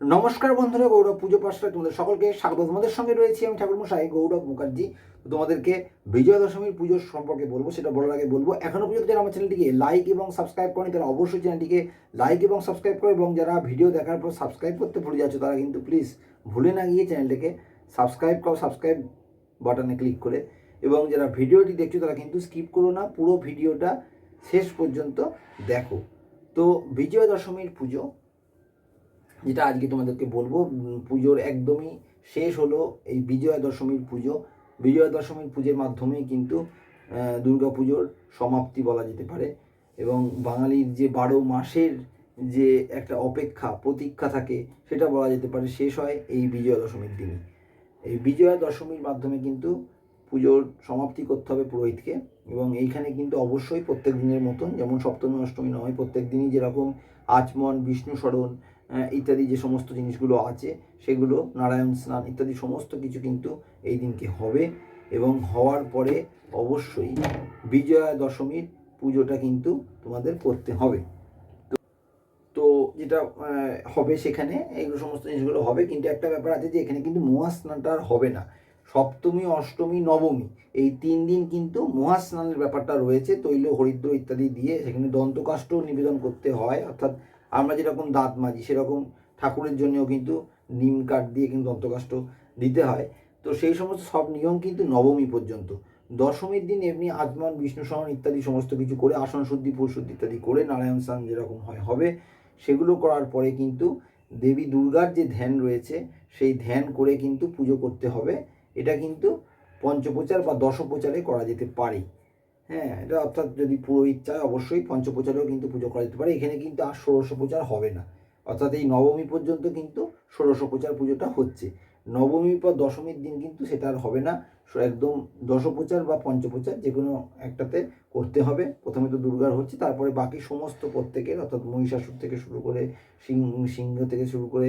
নমস্কার বন্ধুরা, গৌরব পুজো পাশটা তোমাদের সকলকে স্বাগত। তোমাদের সঙ্গে রয়েছি আমি ঠাকুর মশাই গৌরব মুখার্জি। তোমাদেরকে বিজয়া দশমীর পুজোর সম্পর্কে বলব, সেটা বলার আগে বলব, এখনও পর্যন্ত যারা আমার চ্যানেলটিকে লাইক এবং সাবস্ক্রাইব করেনি, তারা অবশ্যই চ্যানেলটিকে লাইক এবং সাবস্ক্রাইব করো এবং যারা ভিডিও দেখার পর সাবস্ক্রাইব করতে ভুলে যাচ্ছ, তারা কিন্তু প্লিজ ভুলে না গিয়ে চ্যানেলটিকে সাবস্ক্রাইব করো সাবস্ক্রাইব বাটনে ক্লিক করে এবং যারা ভিডিওটি দেখছ, তারা কিন্তু স্কিপ করো না, পুরো ভিডিওটা শেষ পর্যন্ত দেখো। তো বিজয়া দশমীর পুজো যেটা আজকে তোমাদেরকে বলব পুজোর একদমই শেষ হলো এই বিজয়া দশমীর পুজো। বিজয়া দশমীর পুজোর মাধ্যমেই কিন্তু দুর্গা পুজোর সমাপ্তি বলা যেতে পারে। এবং বাঙালির যে বারো মাসের যে একটা অপেক্ষা, প্রতীক্ষা থাকে, সেটা বলা যেতে পারে শেষ হয় এই বিজয়া দশমীর দিনে এই বিজয়া দশমীর মাধ্যমে কিন্তু পুজোর সমাপ্তি করতে হবে পুরোহিতকে। এবং এইখানে কিন্তু অবশ্যই প্রত্যেক দিনের মতন, যেমন সপ্তমী, অষ্টমী নয়, প্রত্যেক দিনই যেরকম আচমন বিষ্ণু স্মরণ ইত্যাদি যে সমস্ত জিনিসগুলো আছে, সেগুলো নারায়ণ স্নান ইত্যাদি সমস্ত কিছু কিন্তু এই দিনকে হবে এবং হওয়ার পরে অবশ্যই বিজয়া দশমীর পুজোটা কিন্তু তোমাদের করতে হবে। তো- যেটা হবে সেখানে এইগুলো সমস্ত জিনিসগুলো হবে, কিন্তু একটা ব্যাপার আছে যে এখানে কিন্তু মহা স্নানটা আর হবে না। সপ্তমী, অষ্টমী, নবমী, এই তিন দিন কিন্তু মহা স্নানের ব্যাপারটা রয়েছে, তৈল হরিদ্র ইত্যাদি দিয়ে সেখানে দন্তকাষ্ট নিবেদন করতে হয়, অর্থাৎ আমরা যেরকম দাঁত মাজি, সেরকম ঠাকুরের জন্যও কিন্তু নিম কাঠ দিয়ে কিন্তু দন্তকাষ্ট দিতে হয়। তো সেই সমস্ত সব নিয়ম কিন্তু নবমী পর্যন্ত। দশমীর দিন এমনি আজমান বিষ্ণু সহন ইত্যাদি সমস্ত কিছু করে আসন শুদ্ধি পুরশুদ্ধি ইত্যাদি করে নারায়ণ স্নান যেরকম হয়, হবে। সেগুলো করার পরে কিন্তু দেবী দুর্গার যে ধ্যান রয়েছে, সেই ধ্যান করে কিন্তু পুজো করতে হবে। এটা কিন্তু পঞ্চপ্রচার বা দশপ্রচারে করা যেতে পারে। হ্যাঁ এটা অর্থাৎ যদি পুরোহিত চায় অবশ্যই পঞ্চপ্রচারেও কিন্তু পুজো করা যেতে পারে। এখানে কিন্তু আর ষোড়শ প্রচার হবে না। অর্থাৎ এই নবমী পর্যন্ত কিন্তু ষোড়শ প্রচার পুজোটা হচ্ছে। নবমীর পর দশমীর দিন কিন্তু সেটা আর হবে না। একদম দশপ্রচার বা পঞ্চপ্রচার যে কোনো একটাতে করতে হবে। প্রথমে তো দুর্গার হচ্ছে, তারপরে বাকি সমস্ত প্রত্যেকের, অর্থাৎ মহিষাসুর থেকে শুরু করে সিংহ সিংহ থেকে শুরু করে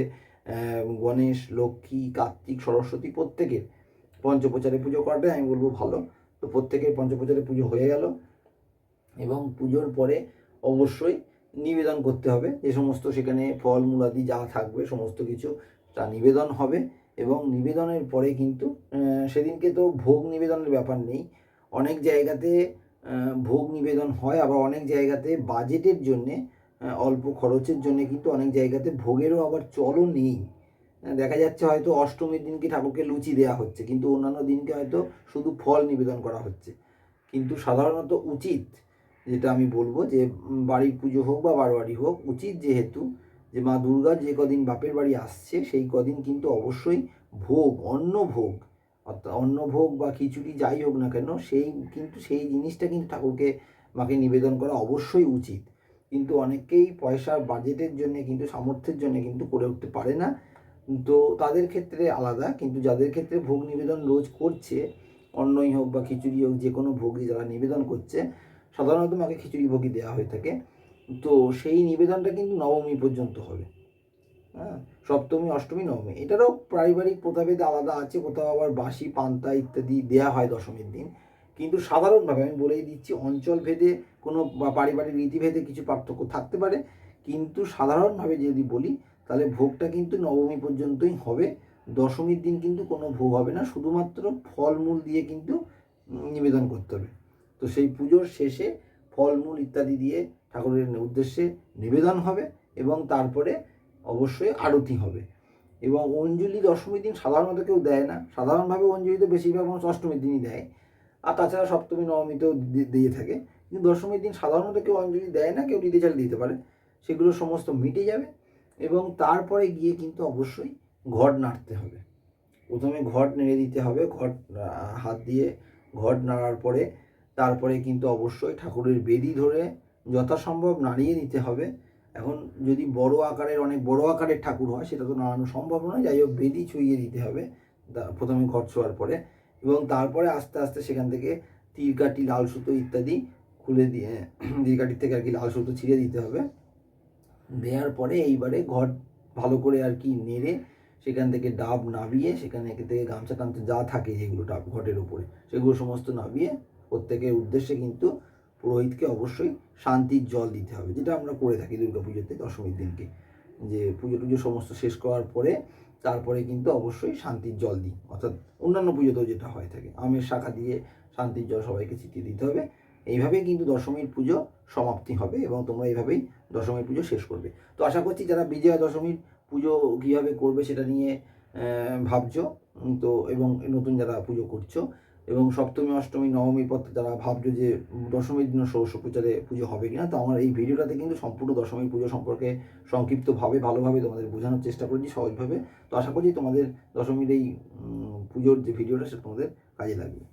গণেশ, লক্ষ্মী, কার্তিক, সরস্বতী প্রত্যেকের পঞ্চপ্রচারে পুজো করাটাই আমি বলব ভালো। তো প্রত্যেকের পঞ্চপ্রচারে পুজো হয়ে গেল। এবং পুজোর পরে অবশ্যই নিবেদন করতে হবে যে সমস্ত সেখানে ফল মূলাদি যা থাকবে সমস্ত কিছু তা নিবেদন হবে। এবং নিবেদনের পরে কিন্তু সেদিনকে তো ভোগ নিবেদনের ব্যাপার নেই। অনেক জায়গাতে ভোগ নিবেদন হয়, আবার অনেক জায়গাতে বাজেটের জন্যে অল্প খরচের জন্য কিন্তু অনেক জায়গাতে ভোগেরও আবার চলও নেই। দেখা যাচ্ছে হয়তো অষ্টমীর দিনকে ঠাকুরকে লুচি দেওয়া হচ্ছে, কিন্তু অন্যান্য দিনকে হয়তো শুধু ফল নিবেদন করা হচ্ছে। কিন্তু সাধারণত উচিত, যেটা আমি বলব যে বাড়ির পুজো হোক বা বারোয়ারি হোক, উচিত যেহেতু যে মা দুর্গা যে কদিন বাপের বাড়ি আসছে, সেই কদিন কিন্তু অবশ্যই ভোগ, অন্ন ভোগ, অর্থাৎ অন্ন ভোগ বা খিচুড়ি যাই হোক না কেন, সেই কিন্তু সেই জিনিসটা কিন্তু ঠাকুরকে, মাকে নিবেদন করা অবশ্যই উচিত। কিন্তু অনেকেই পয়সার বাজেটের জন্য, কিন্তু সামর্থ্যের জন্য কিন্তু করে উঠতে পারে না। তো তাদের ক্ষেত্রে আলাদা, কিন্তু যাদের ক্ষেত্রে ভোগ নিবেদন রোজ করছে, অন্নই হোক বা খিচুড়ি হোক, যে কোনো ভোগই যারা নিবেদন করছে, সাধারণত মাকে খিচুড়ি ভোগই দেওয়া হয়ে থাকে। তো সেই নিবেদনটা কিন্তু নবমী পর্যন্ত হবে। হ্যাঁ সপ্তমী, অষ্টমী, নবমী, এটারও পারিবারিক প্রথাভেদে আলাদা আছে, কোথাও আবার বাসি পান্তা ইত্যাদি দেওয়া হয় দশমীর দিন। কিন্তু সাধারণভাবে আমি বলেই দিচ্ছি অঞ্চল ভেদে কোনো পারিবারিক রীতিভেদে কিছু পার্থক্য থাকতে পারে। কিন্তু সাধারণভাবে যদি বলি তাহলে ভোগটা কিন্তু নবমী পর্যন্তই হবে। দশমীর দিন কিন্তু কোনো ভোগ হবে না, শুধুমাত্র ফলমূল দিয়ে কিন্তু নিবেদন করতে হবে। তো সেই পুজোর শেষে ফলমূল ইত্যাদি দিয়ে ঠাকুরের উদ্দেশ্যে নিবেদন হবে এবং তারপরে অবশ্যই আরতি হবে। এবং অঞ্জলি দশমীর দিন সাধারণত কেউ দেয় না। সাধারণভাবে অঞ্জলি তো বেশিরভাগ মানুষ অষ্টমীর দিনই দেয়। আর তাছাড়া সপ্তমী, নবমীতেও দিয়ে থাকে। কিন্তু দশমীর দিন সাধারণত কেউ অঞ্জলি দেয় না, কেউ দিতে চাইলে দিতে পারে। সেগুলো সমস্ত মিটে যাবে। এবং তারপরে গিয়ে কিন্তু অবশ্যই ঘট নাড়তে হবে। প্রথমে ঘট নেড়ে দিতে হবে, ঘট হাত দিয়ে ঘট নাড়ার পরে তারপরে কিন্তু অবশ্যই ঠাকুরের বেদি ধরে যথাসম্ভব নাড়িয়ে নিতে হবে। এখন যদি বড় আকারের, অনেক বড় আকারের ঠাকুর হয়, সেটা তো নাড়ানো সম্ভব নয়। যাই হোক, বেদি ছুঁয়ে দিতে হবে প্রথমে ঘট ছোঁয়ার পরে এবং তারপরে আস্তে আস্তে সেখান থেকে তীরকাঠি লাল সুতো ইত্যাদি খুলে দিয়ে তীরকাঠির থেকে আর কি লাল সুতো ছিঁড়ে দিতে হবে। দেওয়ার পরে এইবারে ঘট ভালো করে আর কি নেড়ে সেখান থেকে ডাব নাবিয়ে সেখানে একে থেকে গামছা টামছা যা থাকে যেগুলো ডাব ঘটের উপরে সেগুলো সমস্ত নাবিয়ে প্রত্যেকের উদ্দেশ্যে কিন্তু পুরোহিতকে অবশ্যই শান্তির জল দিতে হবে, যেটা আমরা করে থাকি দুর্গা পুজোতে দশমীর দিনকে। যে পুজো টুজো সমস্ত শেষ করার পরে তারপরে কিন্তু অবশ্যই শান্তির জল দিই, অর্থাৎ অন্যান্য পুজোতেও যেটা হয়ে থাকে, আমের শাখা দিয়ে শান্তির জল সবাইকে ছিটিয়ে দিতে হবে। এইভাবেই কিন্তু দশমীর পুজো সমাপ্তি হবে এবং তোমরা এইভাবেই দশমীর পুজো শেষ করবে। তো আশা করছি যারা বিজয়া দশমীর পুজো কীভাবে করবে সেটা নিয়ে ভাবছ তো এবং নতুন যারা পুজো করছ এবং সপ্তমী, অষ্টমী, নবমীর পর যারা ভাবছ যে দশমীর দিন ষোড়শ প্রচারে পুজো হবে কিনা, তো আমার এই ভিডিওটাতে কিন্তু সম্পূর্ণ দশমীর পুজো সম্পর্কে সংক্ষিপ্তভাবে, ভালোভাবে তোমাদের বোঝানোর চেষ্টা করেছি সহজভাবে। তো আশা করছি তোমাদের দশমীর এই পুজোর যে ভিডিওটা সেটা তোমাদের কাজে লাগবে।